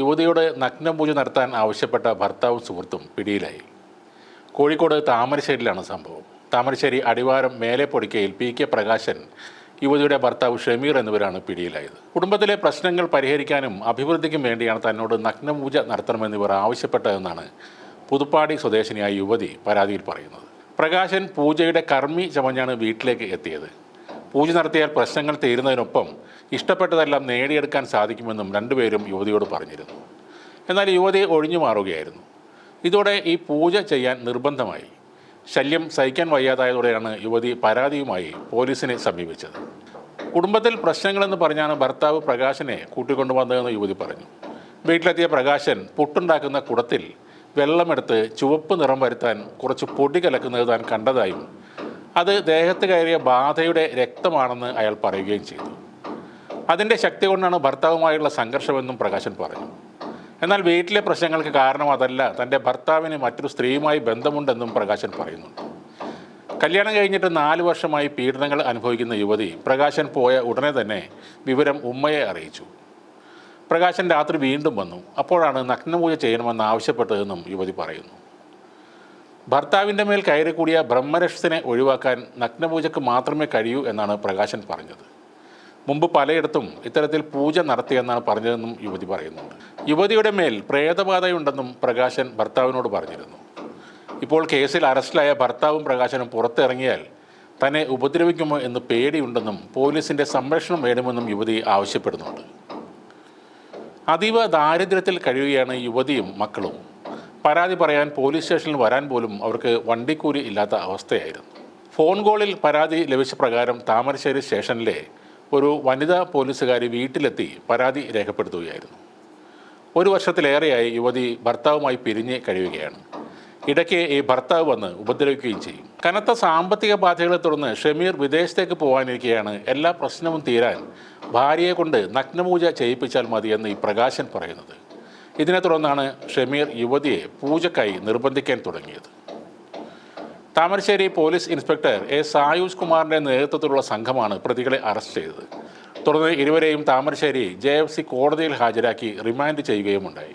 യുവതിയോട് നഗ്നപൂജ നടത്താൻ ആവശ്യപ്പെട്ട ഭർത്താവും സുഹൃത്തും പിടിയിലായി. കോഴിക്കോട് താമരശ്ശേരിയിലാണ് സംഭവം. താമരശ്ശേരി അടിവാരം മേലെ പൊടിക്കയിൽ പി കെ പ്രകാശൻ യുവതിയുടെ ഭർത്താവ് ഷമീർ എന്നിവരാണ് പിടിയിലായത്. കുടുംബത്തിലെ പ്രശ്നങ്ങൾ പരിഹരിക്കാനും അഭിവൃദ്ധിക്കും വേണ്ടിയാണ് തന്നോട് നഗ്നപൂജ നടത്തണമെന്നിവർ ആവശ്യപ്പെട്ടതെന്നാണ് പുതുപ്പാടി സ്വദേശിനിയായ യുവതി പരാതിയിൽ പറയുന്നത്. പ്രകാശൻ പൂജയുടെ കർമ്മി ചമഞ്ഞാണ് വീട്ടിലേക്ക് എത്തിയത്. പൂജ നടത്തിയാൽ പ്രശ്നങ്ങൾ തീരുന്നതിനൊപ്പം ഇഷ്ടപ്പെട്ടതെല്ലാം നേടിയെടുക്കാൻ സാധിക്കുമെന്നും രണ്ടുപേരും യുവതിയോട് പറഞ്ഞിരുന്നു. എന്നാൽ യുവതി ഒഴിഞ്ഞു മാറുകയായിരുന്നു. ഇതോടെ ഈ പൂജ ചെയ്യാൻ നിർബന്ധമായി. ശല്യം സഹിക്കാൻ വയ്യാതായതോടെയാണ് യുവതി പരാതിയുമായി പോലീസിനെ സമീപിച്ചത്. കുടുംബത്തിൽ പ്രശ്നങ്ങളെന്ന് പറഞ്ഞാണ് ഭർത്താവ് പ്രകാശനെ കൂട്ടിക്കൊണ്ടുവന്നതെന്ന് യുവതി പറഞ്ഞു. വീട്ടിലെത്തിയ പ്രകാശൻ പുട്ടുണ്ടാക്കുന്ന കുടത്തിൽ വെള്ളമെടുത്ത് ചുവപ്പ് നിറം വരുത്താൻ കുറച്ച് പൊടി കലക്കുന്നത് താൻ കണ്ടതായും അത് ദേഹത്ത് കയറിയ ബാധയുടെ രക്തമാണെന്ന് അയാൾ പറയുകയും ചെയ്തു. അതിന്റെ ശക്തി കൊണ്ടാണ് ഭർത്താവുമായുള്ള സംഘർഷമെന്നും പ്രകാശൻ പറഞ്ഞു. എന്നാൽ വീട്ടിലെ പ്രശ്നങ്ങൾക്ക് കാരണം അതല്ല തന്റെ ഭർത്താവിന് മറ്റൊരു സ്ത്രീയുമായി ബന്ധമുണ്ടെന്നും പ്രകാശൻ പറയുന്നുണ്ട് കല്യാണം കഴിഞ്ഞിട്ട് നാല് വർഷമായി പീഡനങ്ങൾ അനുഭവിക്കുന്ന യുവതി പ്രകാശൻ പോയ ഉടനെ തന്നെ വിവരം ഉമ്മയെ അറിയിച്ചു. പ്രകാശൻ രാത്രി വീണ്ടും വന്നു. അപ്പോഴാണ് നഗ്നപൂജ ചെയ്യണമെന്ന് ആവശ്യപ്പെട്ടതെന്നും യുവതി പറയുന്നു. ഭർത്താവിന്റെ മേൽ കയറിക്കൂടിയ ബ്രഹ്മരക്ഷസിനെ ഒഴിവാക്കാൻ നഗ്നപൂജയ്ക്ക് മാത്രമേ കഴിയൂ എന്നാണ് പ്രകാശൻ പറഞ്ഞത്. മുമ്പ് പലയിടത്തും ഇത്തരത്തിൽ പൂജ നടത്തിയെന്നാണ് പറഞ്ഞതെന്നും യുവതി പറയുന്നുണ്ട്. യുവതിയുടെ മേൽ പ്രേതബാധയുണ്ടെന്നും പ്രകാശൻ ഭർത്താവിനോട് പറഞ്ഞിരുന്നു. ഇപ്പോൾ കേസിൽ അറസ്റ്റിലായ ഭർത്താവും പ്രകാശനും പുറത്തിറങ്ങിയാൽ തന്നെ ഉപദ്രവിക്കുമോ എന്ന് പേടിയുണ്ടെന്നും പോലീസിന്റെ സംരക്ഷണം വേണമെന്നും യുവതി ആവശ്യപ്പെടുന്നുണ്ട്. അതീവ ദാരിദ്ര്യത്തിൽ കഴിയുകയാണ് യുവതിയും മക്കളും. പരാതി പറയാൻ പോലീസ് സ്റ്റേഷനിൽ വരാൻ പോലും അവർക്ക് വണ്ടിക്കൂലി ഇല്ലാത്ത അവസ്ഥയായിരുന്നു. ഫോൺ കോളിൽ പരാതി ലഭിച്ച പ്രകാരം താമരശ്ശേരി സ്റ്റേഷനിലെ ഒരു വനിതാ പോലീസുകാരി വീട്ടിലെത്തി പരാതി രേഖപ്പെടുത്തുകയായിരുന്നു. ഒരു വർഷത്തിലേറെയായി യുവതി ഭർത്താവുമായി പിരിഞ്ഞ് കഴിയുകയാണ്. ഇടയ്ക്ക് ഈ ഭർത്താവ് വന്ന് ഉപദ്രവിക്കുകയും ചെയ്യും. കനത്ത സാമ്പത്തിക ബാധ്യതകളെ തുടർന്ന് ഷമീർ വിദേശത്തേക്ക് പോകാനിരിക്കെയാണ് എല്ലാ പ്രശ്നവും തീരാൻ ഭാര്യയെ കൊണ്ട് നഗ്നപൂജ ചെയ്യിപ്പിച്ചാൽ മതിയെന്ന് ഈ പ്രകാശൻ പറയുന്നത്. ഇതിനെ തുടർന്നാണ് ഷമീർ യുവതിയെ പൂജക്കായി നിർബന്ധിക്കാൻ തുടങ്ങിയത്. Thamarassery police inspector A Sayooj കുമാറിന്റെ നേതൃത്വത്തിലുള്ള സംഘമാണ് പ്രതികളെ അറസ്റ്റ് ചെയ്തത്. തുടർന്ന് ഇരുവരെയും താമരശ്ശേരി ജെ കോടതിയിൽ ഹാജരാക്കി റിമാൻഡ് ചെയ്യുകയുമുണ്ടായി.